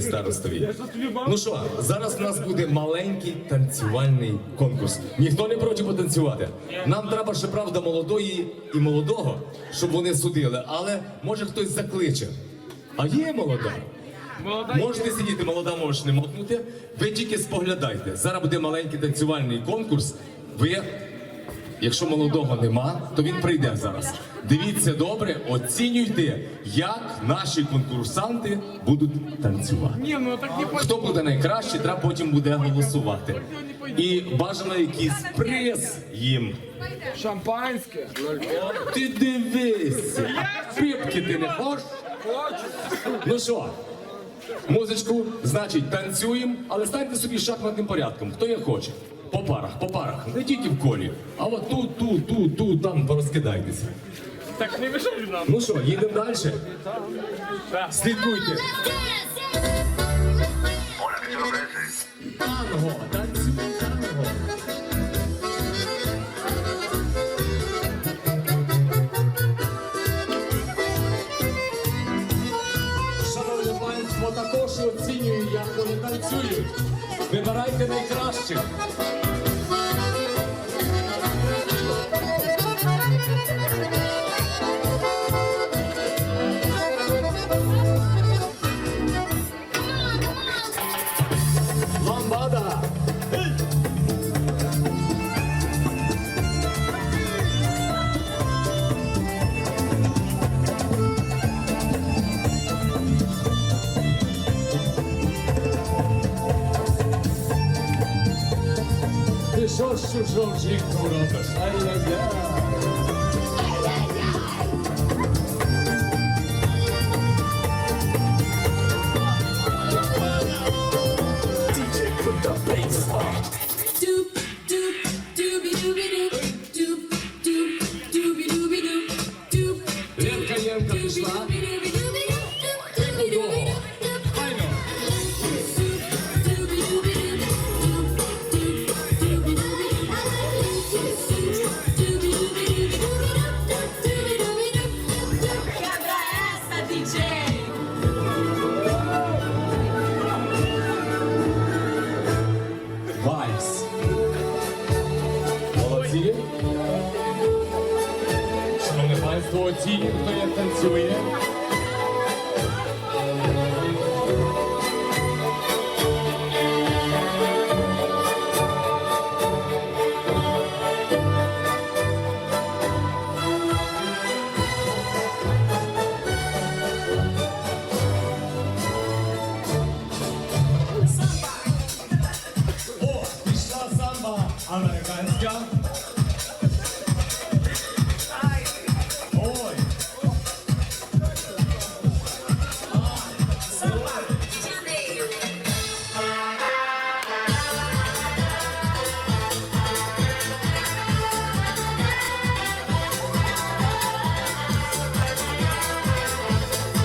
старостові. Ну що, зараз у нас буде маленький танцювальний конкурс. Ніхто не проти потанцювати. Нам треба ще правда молодої і молодого, щоб вони судили, але може хтось закличе. А є молода? Молода Можете сидіти, молода можеш не мокнути. Ви тільки споглядайте. Зараз буде маленький танцювальний конкурс. Ви, якщо молодого нема, то він прийде зараз. Дивіться добре, оцінюйте, як наші конкурсанти будуть танцювати. Ну Хто буде найкраще, треба потім буде голосувати. І бажано якийсь приз їм. шампанське. Ти дивися, піпки ти не хочеш? Ну що, музичку, значить, танцюємо, але станьте собі шахматним порядком. Хто як хоче. По парах, по парах. Не тільки в колі. А от тут, тут, тут, тут, там порозкидайтеся. Так не мішай нам. Ну що, їдемо далі? Слідкуйте. Танго, танцюй танго. Шановне панство, також оцінюю, як вони танцюють. Вибирайте найкращих. doop doop dooby dooby doop doop Ленка Єнка Вальс. Молодці. Шановне панство, ті, хто як танцює.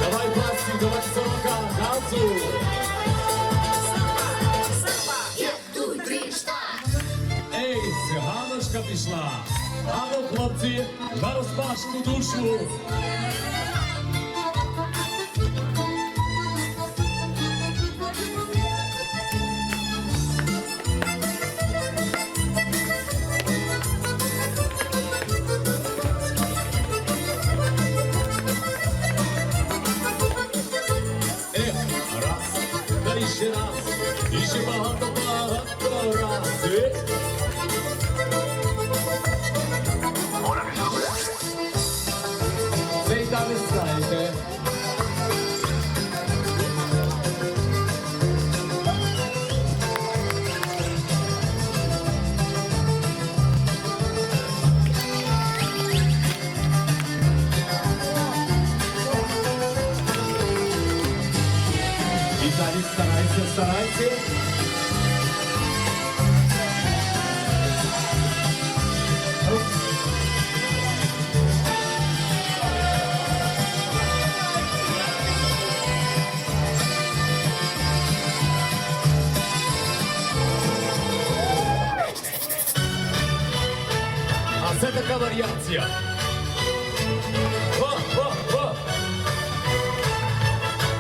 Давай, пасі, давай, сорока, газу. Циганочка А ну, хлопці, на розпашну душу. Це така варіація. О, о, о.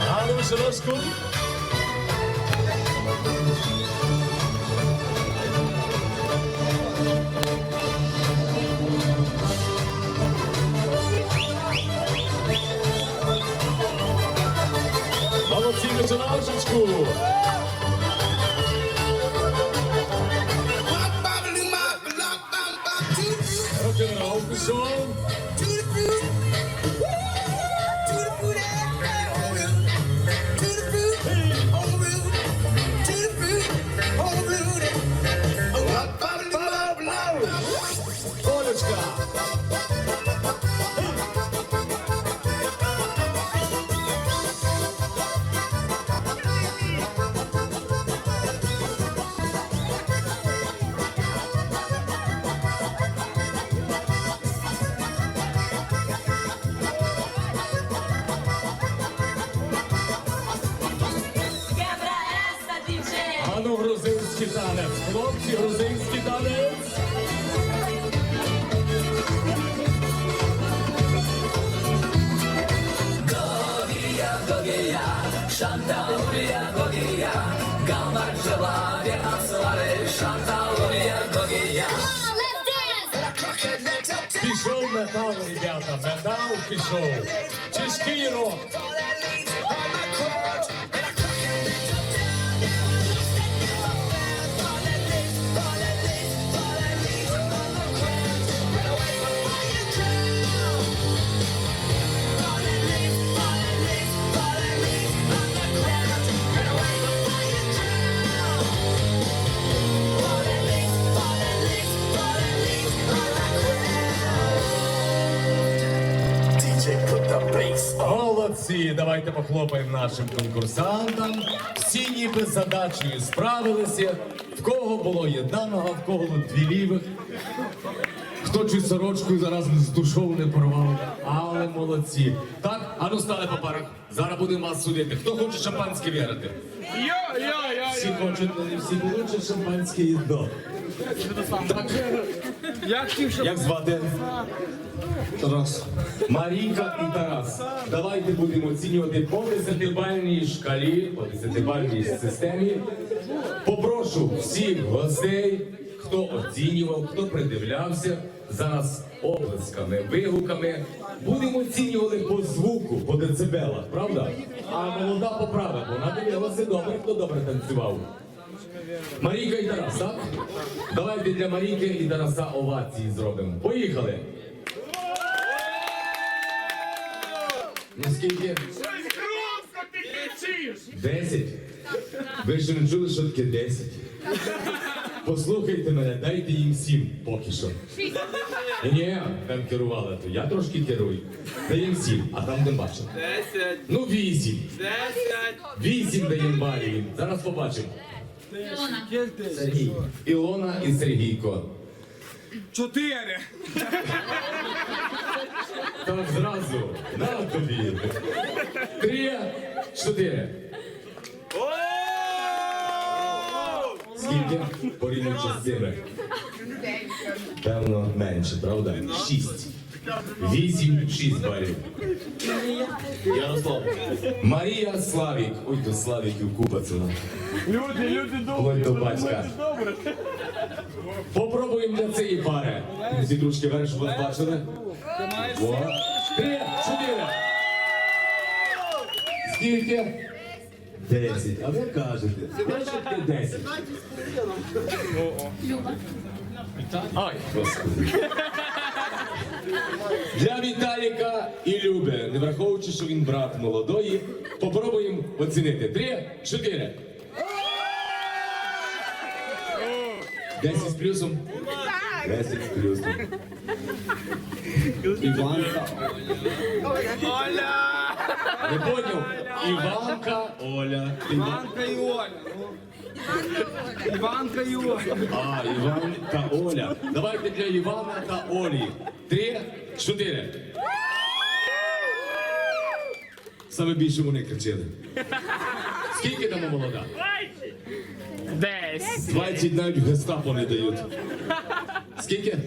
А ну, широчку. Ooh. Грузинський танець. Хлопці, грузинський танець. Пішов метал, ребята, метал пішов. Чешкий рок. Молодці, давайте похлопаємо нашим конкурсантам. Всі ніби з задачею справилися. В кого було одна нога, в кого дві лівих. Хто чуть сорочкою зараз з душов не порвав. Але молодці. Так, а ну стали по парах. Зараз будемо вас судити. Хто хоче шампанське вірити? Я, я, я, Всі хочуть, але не всі хочуть шампанське їдо. Так, Я хотів, щоб... як звати? Тарас. Марійка і Тарас. Давайте будемо оцінювати по десятибальній шкалі, по десятибальній системі. Попрошу всіх гостей, хто оцінював, хто придивлявся, зараз оплесками, вигуками. Будемо оцінювати по звуку, по децибелах, правда? А молода поправа, вона дивилася добре, хто добре танцював. Марійка і Тарас, так? Давайте для Марійки і Тараса овації зробимо. Поїхали! Наскільки? Десять? Ви ж не чули, що таке десять? Послухайте мене, дайте їм сім поки що. Ні, там керували, то я трошки керую. Даємо сім, а там не бачимо. Десять, Ну вісім. десять. Вісім даємо балів. Зараз побачимо. Илона. Сергій. Ілона і Сергійко. Чотири. Так зразу. На тобі. Три, чотири. Скільки порівнюючи з цими? Певно, менше, правда? Шість. Вісім, шість балів. Ярослав. Марія Славік. Ой, то Славіків купа ціла. Люди, люди добрі. Ой, то батька. Добре. Попробуємо для цієї пари. Всі трошки вверх, вас бачили. О. Три, чотири. Скільки? Десять. А ви кажете. Таке десять? Ай, господи. Для Віталіка і Люби, не враховуючи, що він брат молодої, попробуємо оцінити. Три, чотири. Десять з плюсом? Десять з плюсом. Іванка. Оля! Не поняв? Іванка, Оля. Іванка і Оля. Іванка і Оля. А, Іван та Оля. Давайте для Івана та Олі. Три, чотири. Саме більше вони кричили. Скільки там молода? Десь. 20 навіть в гестапо не дають. Скільки?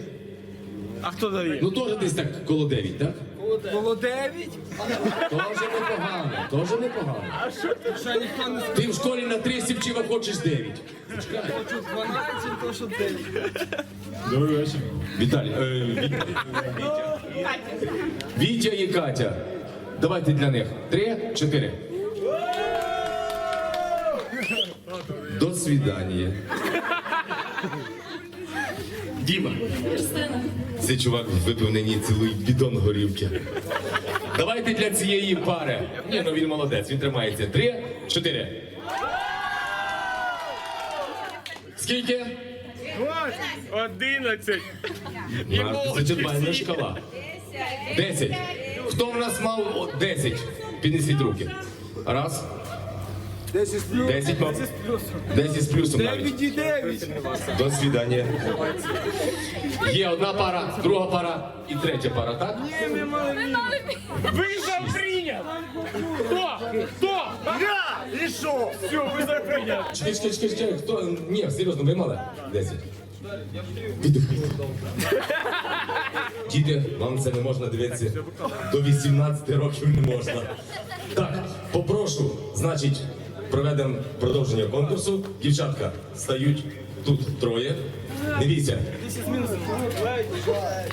А хто дає? Ну теж десь так коло 9, так? Було дев'ять? Тоже непогано, тоже непогано. А що ти? Ще ніхто не Ти в школі на 3 сівчив, а хочеш 9. хоче 12, то що дев'ять. Добрий вечір. Віталій. Е, Вітя. Вітя і Катя. Давайте для них. Три, чотири. До свидання. Діма. Христина. Цей чувак випив нині цілий бідон горівки. Давайте для цієї пари. Ні, ну він молодець, він тримається. Три, чотири. Скільки? Одинадцять. Це читальна шкала. Десять. Хто в нас мав десять? Піднесіть руки. Раз. 10 плюс. Десять мав. Десять з плюсом навіть. 9 і 9. До свидання. Є одна пара, друга пара і третя пара, так? Ні, ми мали. Вызов принят! Кто? Кто? Я! І що? Все, вызов принят. Чекай, чекай, чекай, чекай, хто? Ні, серйозно, ви мали? Десять. Віддихайте. Діти, вам це не можна дивитися. До 18 років не можна. Так, попрошу, значить, проведемо продовження конкурсу. Дівчатка стають тут троє. Не бійся.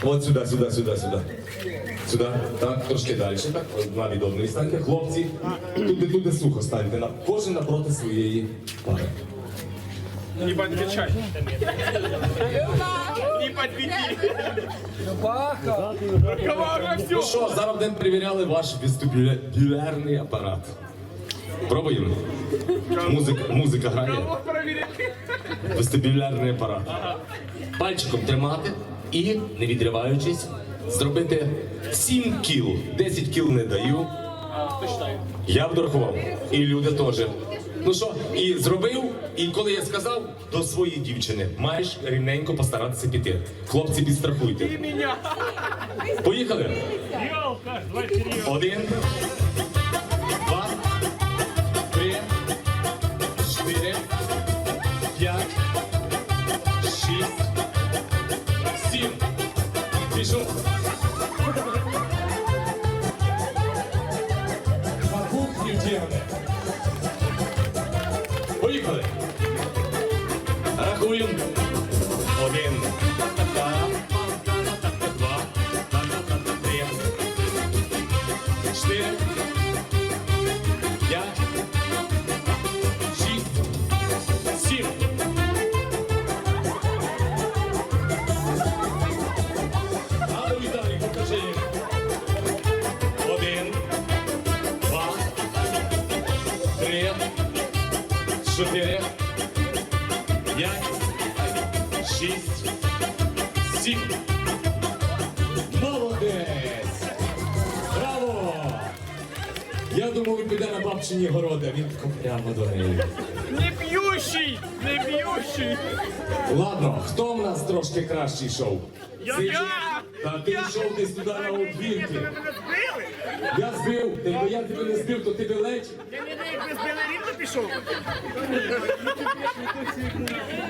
От сюди, сюди, сюди, сюди. Сюди, так, трошки далі. Так, одна від одної станьте. Хлопці, туди, туди сухо станьте. На, кожен напроти своєї пари. Не подвечай. Не подведи. Кого уже Ну що, зараз будемо перевіряли ваш вестибулярний апарат. Пробуємо. Музика, музика грає. Вестибулярний апарат. Пальчиком тримати і, не відриваючись, зробити 7 кіл. 10 кіл не даю. Я б дорахував. І люди теж. Ну що, і зробив, і коли я сказав до своєї дівчини, маєш рівненько постаратися піти. Хлопці, підстрахуйте. Поїхали. Один, Пішов. Покупки дівни. Поїхали. Рахуємо. Один. Чотири. П'ять. Шість. Сім. Молодець! Браво! Я думав, він піде на бабчині городи, а він прямо до неї. Не пьющий, не пьющий. Ладно, хто в нас трошки кращий йшов? Я- Цей я! Та ти йшов десь туди на одвірки. Збили? Я збив, ти, бо я тебе не збив, то ти би ледь. Я не знаю, як ви збили, пішов.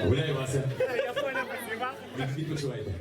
Гуляй, Вася. Я понял, спасибо. Відпочивайте.